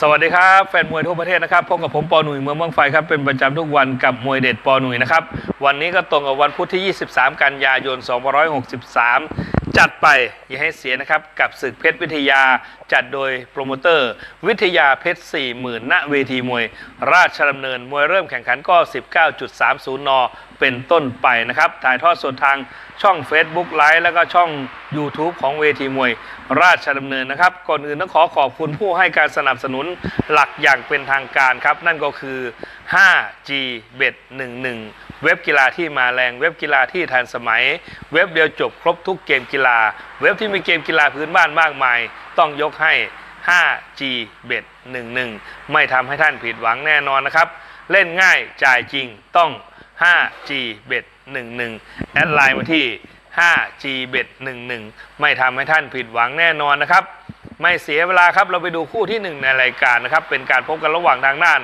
สวัสดีครับแฟนมวยทั่วประเทศนะครับพบกับผมปอหนุ่ยเมืองบางไฟครับเป็นประจำทุกวันกับมวยเด็ดปอหนุ่ยนะครับวันนี้ก็ตรงกับวันพุธที่ 23 กันยายน 2563 จัดไปอย่าให้เสียนะครับ กับศึกเพชรวิทยาจัดโดยโปรโมเตอร์ วิทยาเพชร 40,000 ณเวทีมวย ราชดำเนินมวยเริ่มแข่งขันก็ 19.30 น เป็นต้นไปนะครับ ถ่ายทอดสดทางช่อง Facebook ไลฟ์แล้วก็ช่อง YouTube ของเวทีมวย ราชดำเนินนะครับ ก่อนอื่นต้องขอขอบคุณผู้ให้การสนับสนุนหลักอย่างเป็นทางการครับ นั่นก็คือ 5G Bet 11 เว็บกีฬาที่มาแรงเว็บกีฬาที่ทันสมัย เว็บเดียวจบครบทุกเกมกีฬา เว็บที่มีเกมกีฬาพื้นบ้านมากมาย ต้องยกให้ 5G Bet 11 ไม่ทำให้ท่านผิดหวังแน่นอนนะครับ เล่นง่ายจ่ายจริงต้อง 5G Bet 11 แอดไลน์มาที่ 5G Bet 11 ไม่ทำให้ท่านผิดหวังแน่นอนนะครับ ไม่เสียเวลาครับเราไปดูคู่ที่หนึ่งในรายการนะครับเป็นการพบกันระหว่างทางด้าน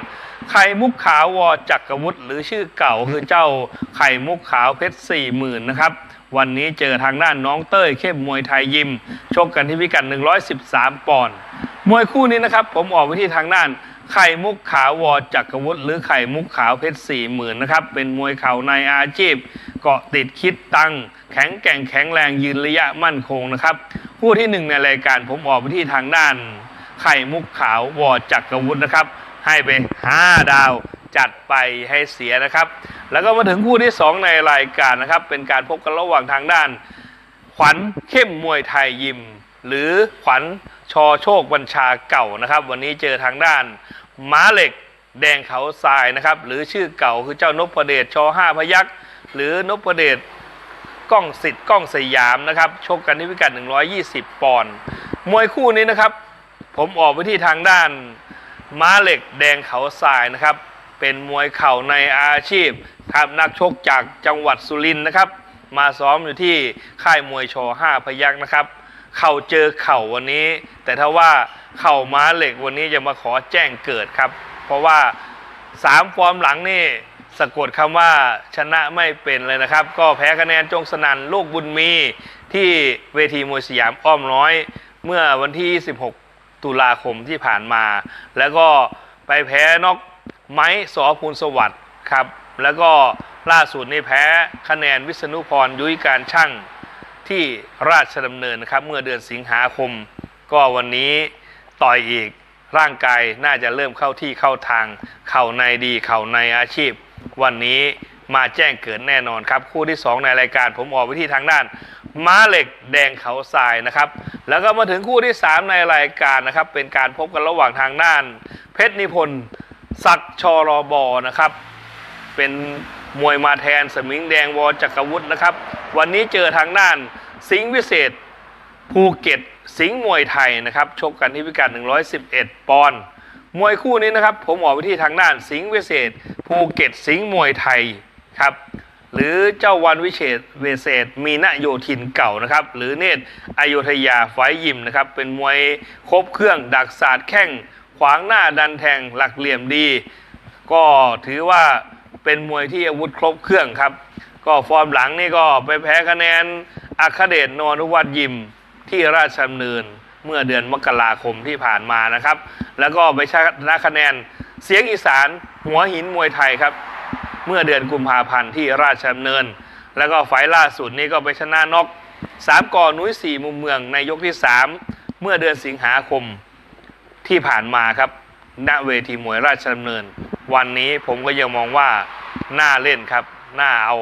ไข่มุกขาววอจักรวุฒิหรือชื่อเก่าคือเจ้าไข่มุกขาวเพชรสี่หมื่นนะครับวันนี้เจอทางด้านน้องเต้ยเข้มมวยไทยยิมชกกันที่พิกัด 113 ปอนด์มวยคู่นี้นะครับ ผมออกไปที่ทางด้านไข่มุกขาววอจักรวุฒิหรือไข่มุกขาวเพชรสี่หมื่นนะครับ เป็นมวยเข่าในอาชีพ เกาะติดคิดตัง แข็งแกร่งแข็งแรงยืนระยะมั่นคงนะครับ คู่ที่หนึ่งในรายการผมออกไปที่ทางด้าน ไข่มุกขาววอจักรวุฒินะครับ ให้ไป 5 ดาวจัดไปให้เสียนะครับ แล้วก็มาถึงคู่ที่ 2 ในรายการนะครับ เป็นการพบกันระหว่างทางด้าน ขวัญเข้มมวยไทยยิม หรือขวัญชอโชคบัญชาเก่านะครับ วันนี้เจอทางด้านม้าเหล็กแดงเขาทรายนะครับ หรือชื่อเก่าคือเจ้านพเดชชอห้าพยักษ์หรือนพเดชก้องสิทธิ์ก้องสยามนะครับชกกันที่พิกัด 120 ปอนด์มวยคู่นี้นะครับ ผมออกไปที่ทางด้าน ม้าเหล็กแดงเขาทรายนะครับ เป็นมวยเข่าในอาชีพครับนักชกจากจังหวัดสุรินทร์นะครับ มาซ้อมอยู่ที่ค่ายมวยชอห้าพยักษ์นะครับ เข่าเจอเข่าวันนี้ แต่ถ้าว่าเข่าม้าเหล็กวันนี้จะมาขอแจ้งเกิดครับ เพราะว่าสามฟอร์มหลังนี่สะกดคำว่าชนะไม่เป็นเลยนะครับ ก็แพ้คะแนนจงสนันลูกบุญมีที่เวทีมวยสยามอ้อมน้อย เมื่อวันที่26 ตุลาคมที่ผ่านมา แล้วก็ไปแพ้นอกไม้สอภูลสวัสดิ์ครับ แล้วก็ล่าสุดนี่แพ้คะแนนวิษณุพรยุ้ยการช่างที่ราชดำเนินนะครับเมื่อเดือนสิงหาคม ก็วันนี้ต่อยอีกร่างกายน่าจะเริ่มเข้าที่เข้าทาง เข่าในดีเข่าในอาชีพ วันนี้มาแจ้งเกิดแน่นอนครับ คู่ที่ 2 ในรายการผมออกไปที่ทางด้าน ม้าเหล็กแดงเขาทรายนะครับ แล้วก็มาถึงคู่ที่ 3 ในรายการนะครับ เป็นการพบกันระหว่างทางด้าน เพชรนิพนธ์ศักชอรอบอนะครับ เป็นมวยมาแทนสมิงแดงวอจักรวุฒินะครับ วันนี้เจอทางด้านสิงห์วิเศษภูเก็ตสิงห์มวยไทยนะครับชกกันที่พิกัด 111 ปอนด์มวยคู่นี้นะครับ ผมออกไปที่ทางด้านสิงห์วิเศษภูเก็ตสิงห์มวยไทยครับ หรือเจ้าวันวิเศษเวเศษมีนโยธินเก่านะครับ หรือเนตรอโยธยาไฟยิมนะครับ เป็นมวยครบเครื่องดักศาสตร์แข้งขวางหน้าดันแทงหลักเหลี่ยมดี ก็ถือว่าเป็นมวยที่อาวุธครบเครื่องครับ ก็ฟอร์มหลังนี่ก็ไปแพ้คะแนนอัคเดชนอนุวัตยิมที่ราชดำเนินเมื่อเดือนมกราคมที่ผ่านมานะครับ แล้วก็ไปชนะคะแนนเสียงอีสานหัวหินมวยไทยครับ เมื่อเดือนกุมภาพันธ์ที่ราชดำเนิน แล้วก็ไฟล์ล่าสุดนี้ก็ไปชนะนอกสามก่อนุ้ยสี่มุมเมืองในยกที่สามเมื่อเดือนสิงหาคมที่ผ่านมาครับณเวทีมวยราชดำเนิน วันนี้ผมก็ยังมองว่าน่าเล่นครับน่าเอา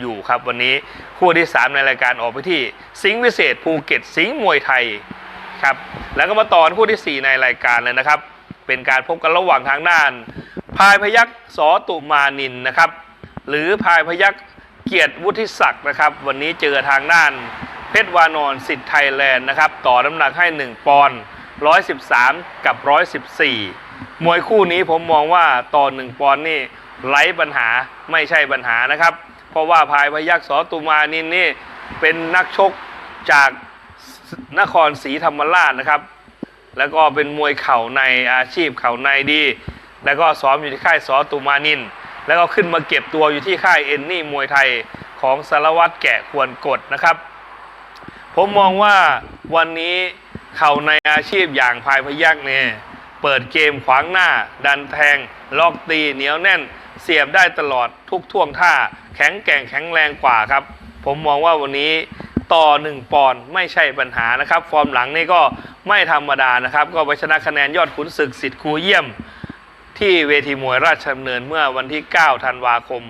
อยู่ครับวันนี้คู่ที่ 3 ในรายการออกไปที่สิงห์วิเศษภูเก็ตสิงห์มวยไทยครับแล้วก็มาต่อคู่ที่ 4 ในรายการเลยนะครับ เป็นการพบกันระหว่างทางด้าน พายพยักษ์สอตุมานินนะครับ หรือพายพยักษ์เกียรติวุฒิศักดิ์นะครับ วันนี้เจอทางด้าน เพชรวานอนสิทธิ์ไทยแลนด์นะครับ ต่อน้ำหนักให้ 1 ปอนด์113 กับ 114 มวยคู่นี้ผมมองว่าต่อ 1 ปอนด์นี่ไร้ปัญหาไม่ใช่ปัญหานะครับ เพราะว่าพายพยักษ์สอตุมานินนี่เป็นนักชกจากนครศรีธรรมราชนะครับ แล้วก็เป็นมวยเข่าในอาชีพเข่าในดี แล้วก็ซ้อมอยู่ที่ค่ายสอตุมานิน แล้วก็ขึ้นมาเก็บตัวอยู่ที่ค่ายเอ็นนี่มวยไทยของสารวัตรแกะควรกดนะครับ ผมมองว่าวันนี้เข่าในอาชีพอย่างพายพยักเนี่ยเปิดเกมขวางหน้า ดันแทง ล็อกตีเหนียวแน่น เสียบได้ตลอดทุกท่วงท่า แข็งแกร่งแข็งแรงกว่าครับ ผมมองว่าวันนี้ ต่อ 1 ปอนด์ไม่ใช่ปัญหานะครับ ฟอร์มหลังนี่ก็ไม่ธรรมดานะครับ ก็ไปชนะคะแนนยอดขุนศึกสิทธิ์ครูเยี่ยม ที่เวทีมวยราชดำเนินเมื่อวันที่ 9 ธันวาคม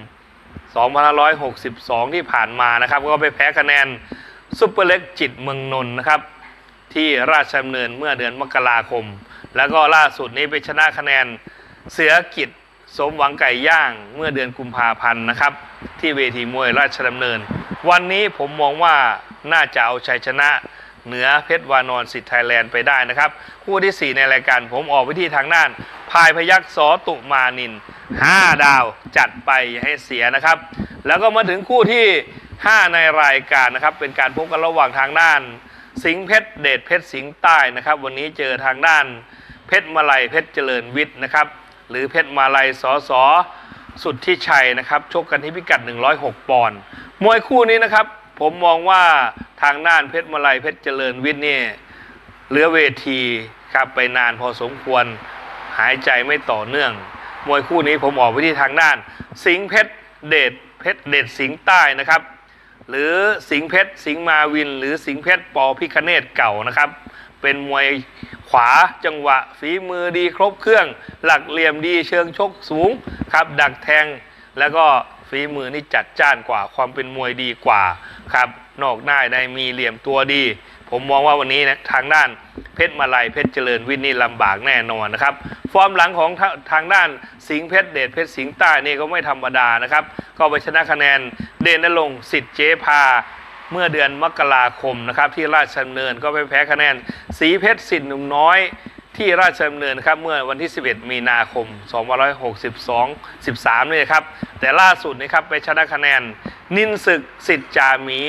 2562 ที่ผ่านมานะครับ ก็ไปแพ้คะแนนซุปเปอร์เล็กจิตเมืองนนท์นะครับ ที่ราชดำเนินเมื่อเดือนมกราคม แล้วก็ล่าสุดนี้ไปชนะคะแนนเสือกิจสมหวังไก่ย่างเมื่อเดือนกุมภาพันธ์นะครับ ที่เวทีมวยราชดำเนิน วันนี้ผมมองว่าน่าจะเอาชัยชนะเหนือเพชรวานอนสิทธิ์ไทยแลนด์ไปได้นะครับ คู่ที่ 4 ในรายการผมออกไปที่ทางด้าน พายพยักษ์สอตุมานิน 5 ดาวจัดไปให้เสียนะครับ แล้วก็มาถึงคู่ที่ 5 ในรายการนะครับ เป็นการพบกันระหว่างทางด้าน สิงห์เพชรเดชเพชรสิงห์ใต้นะครับ วันนี้เจอทางด้าน เพชรมาลัยเพชรเจริญวิทย์นะครับ หรือเพชรมาลัยสอสอสุดที่ชัยนะครับชกกันที่พิกัด 106 ปอนด์ มวยคู่นี้นะครับ ผมมองว่าทางด้านเพชรมาลัยเพชรเจริญวิทย์เนี่ยเหลือเวทีครับไปนานพอสมควรหายใจไม่ต่อเนื่อง มวยคู่นี้ผมออกไปที่ทางด้าน สิงเพชรเดชเพชรเดชสิงใต้นะครับ หรือสิงเพชรสิงมาวิน หรือสิงเพชรปอพิคเนตเก่านะครับ เป็นมวยขวาจังหวะฝีมือดีครบเครื่อง หลักเหลี่ยมดีเชิงชกสูงครับ ดักแทงแล้วก็ ฝีมือนี่จัดจ้านกว่า ความเป็นมวยดีกว่าครับ นอกหน้าในมีเหลี่ยมตัวดี ผมมองว่าวันนี้นะทางด้านเพชรมาลัยเพชรเจริญวิทย์นี่ลำบากแน่นอนนะครับ ฟอร์มหลังของทาทางด้านสิงห์เพชรเดชเพชรสิงห์ใต้นี่ก็ไม่ธรรมดานะครับ ก็ไปชนะคะแนนเดนนรงสิทธิ์เจพาเมื่อเดือนมกราคมนะครับที่ราชดำเนินก็ไปแพ้คะแนนสีเพชรสินหนุ่มน้อย ที่ราชดำเนินครับเมื่อวันที่ 11 มีนาคม 2562 13นี่ครับ แต่ล่าสุดนะครับไปชนะคะแนน นินศึกสิทธิ์จามี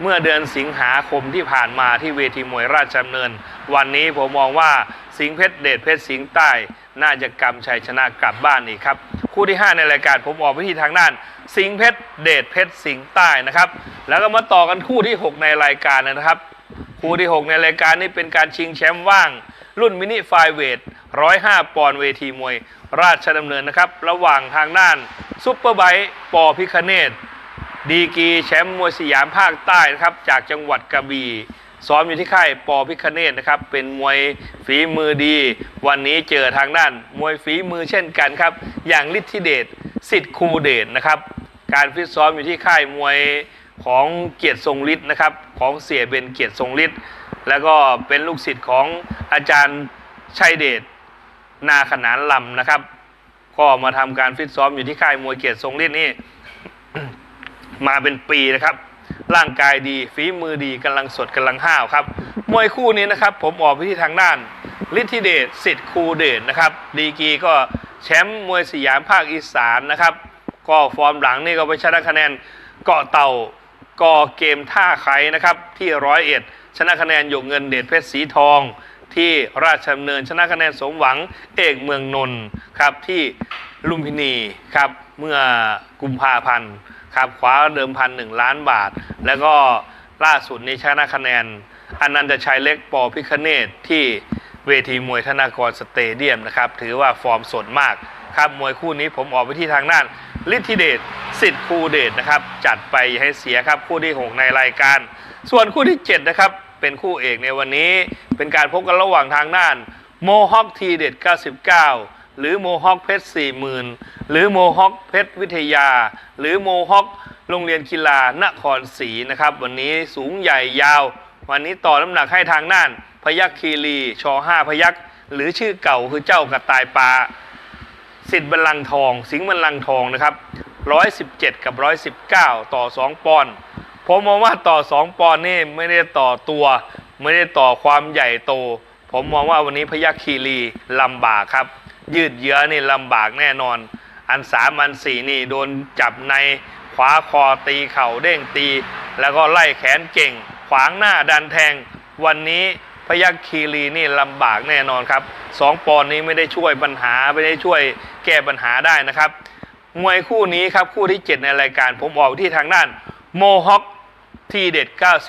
เมื่อเดือนสิงหาคมที่ผ่านมาที่เวทีมวยราชดำเนิน วันนี้ผมมองว่าสิงเพชรเดชเพชรสิงใต้ น่าจะกำชัยชนะกลับบ้านอีกครับ คู่ที่ 5 ในรายการผมออกไปที่ทางด้าน สิงเพชรเดชเพชรสิงใต้นะครับ แล้วก็มาต่อกันคู่ที่ 6 ในรายการนะครับ คู่ที่ 6 ในรายการนี้เป็นการชิงแชมป์ว่าง รุ่นมินิไฟเวท 105 ปอนด์เวทีมวย ราชดำเนินนะครับ ระหว่างทางด้านซุปเปอร์ไบค์ปอพิคเนตดีกีแชมป์มวยสยามภาคใต้นะครับ จากจังหวัดกระบี่ซ้อมอยู่ที่ค่ายปอพิคเนตนะครับ เป็นมวยฝีมือดี วันนี้เจอทางด้าน มวยฝีมือเช่นกันครับ อย่างฤทธิเดชสิทธิ์คูเดชนะครับ การฟิตซ้อมอยู่ที่ค่ายมวยของเกียรติทรงฤทธิ์นะครับ ของเสียเบนเกียรติทรงฤทธิ์ แล้วก็เป็นลูกศิษย์ของอาจารย์ชัยเดชนาขนานลำนะครับ ก็มาทำการฟิตซ้อมอยู่ที่ค่ายมวยเกียรติทรงฤทธิ์นี่มาเป็นปีนะครับ ร่างกายดีฝีมือดีกำลังสดกำลังห้าวครับ มวยคู่นี้นะครับ ผมออกไปที่ทางด้านฤทธิเดชสิทธิ์คูเดชนะครับ ดีกีก็แชมป์มวยสยามภาคอีสานนะครับ ก็ฟอร์มหลังนี่ก็ไปชนะคะแนนเกาะเต่า ก่อเกมท่าไคนะครับที่ร้อยเอ็ดชนะคะแนนหยกเงินเดชเพชรสีทอง ที่ราชดำเนินชนะคะแนนสมหวังเอกเมืองนนท์ครับที่ลุมพินีครับเมื่อกุมภาพันธ์ครับคว้าเดิมพันหนึ่งล้านบาท แล้วก็ล่าสุดนี้ชนะคะแนนอนันตชัยเล็กปอพิคเนตที่เวทีมวยธนากรสเตเดียมนะครับถือว่าฟอร์มสดมากครับมวยคู่นี้ผมออกไปที่ทางด้าน ฤทธิเดชสิทธิ์คูเดชนะครับ จัดไปให้เสียครับคู่ที่ 6 ในรายการ ส่วนคู่ที่ 7 นะครับ เป็นคู่เอกในวันนี้ เป็นการพบกันระหว่างทางด้านโมฮอคทีเด็ด 99 หรือโมฮอคเพชร 40,000 หรือโมฮอคเพชรวิทยา หรือโมฮอคโรงเรียนกีฬานครศรีนะครับ วันนี้สูงใหญ่ยาว วันนี้ต่อน้ำหนักให้ทางด้าน พยัคฆ์คีรีช5พยัคฆ์หรือชื่อเก่าคือเจ้ากระต่ายปลา สิทธิ์บัลลังทอง สิงห์บัลลังทองนะครับ117 กับ 119 ต่อ 2 ปอนด์ผมมองว่าต่อ 2 ปอนด์นี่ไม่ได้ต่อตัว ไม่ได้ต่อความใหญ่โต ผมมองว่าวันนี้พยัคฆ์คีรีลำบากครับ ยืดเยื้อนี่ลำบากแน่นอน อันสามอันสี่นี่โดนจับในขวาคอตีเข่าเด้งตี แล้วก็ไล่แขนเก่ง ขวางหน้าดันแทง วันนี้ พยัคฆ์คีรีนี่ลำบากแน่นอนครับสองปอนนี้ไม่ได้ช่วยปัญหาไม่ได้ช่วยแก้ปัญหาได้นะครับ มวยคู่นี้ครับคู่ที่ 7 ในรายการผมออกที่ทางด้านโมฮอคทีเด็ด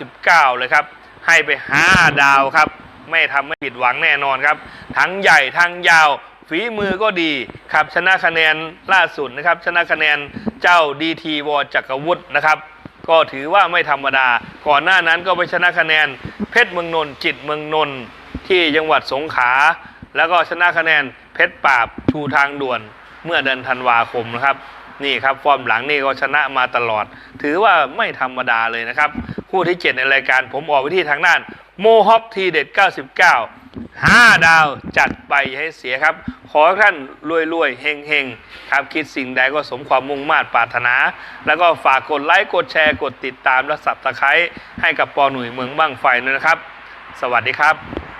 99 เลยครับ ให้ไป 5 ดาวครับ ไม่ทำไม่ผิดหวังแน่นอนครับ ทั้งใหญ่ทั้งยาวฝีมือก็ดีครับชนะคะแนนล่าสุดนะครับ ชนะคะแนนเจ้าดีทีวอจักรวุฒินะครับ ก็ถือว่าไม่ธรรมดา ก่อนหน้านั้นก็ไปชนะคะแนน เพชรเมืองนนท์จิตเมืองนนท์ที่จังหวัดสงขลาแล้วก็ชนะคะแนนเพชรปราบชูทางด่วนเมื่อเดือนธันวาคมนะครับนี่ครับฟอร์มหลังนี่ก็ชนะมาตลอด ถือว่าไม่ธรรมดาเลยนะครับ คู่ที่ 7 ในรายการผมออกไปที่ทางด้านโมฮอคทีเด็ด 99 ห้าดาวจัดไปให้เสียครับ ขอท่านรวยๆเฮงๆครับคิดสิ่งใดก็สมความมุ่งมา่ปรารถนา แล้วก็ฝากกดไลค์กดแชร์กดติดตามและสับตะไคร้ให้กับปอหนุ่ยเมืองบ้างไฟนะครับ สวัสดีครับ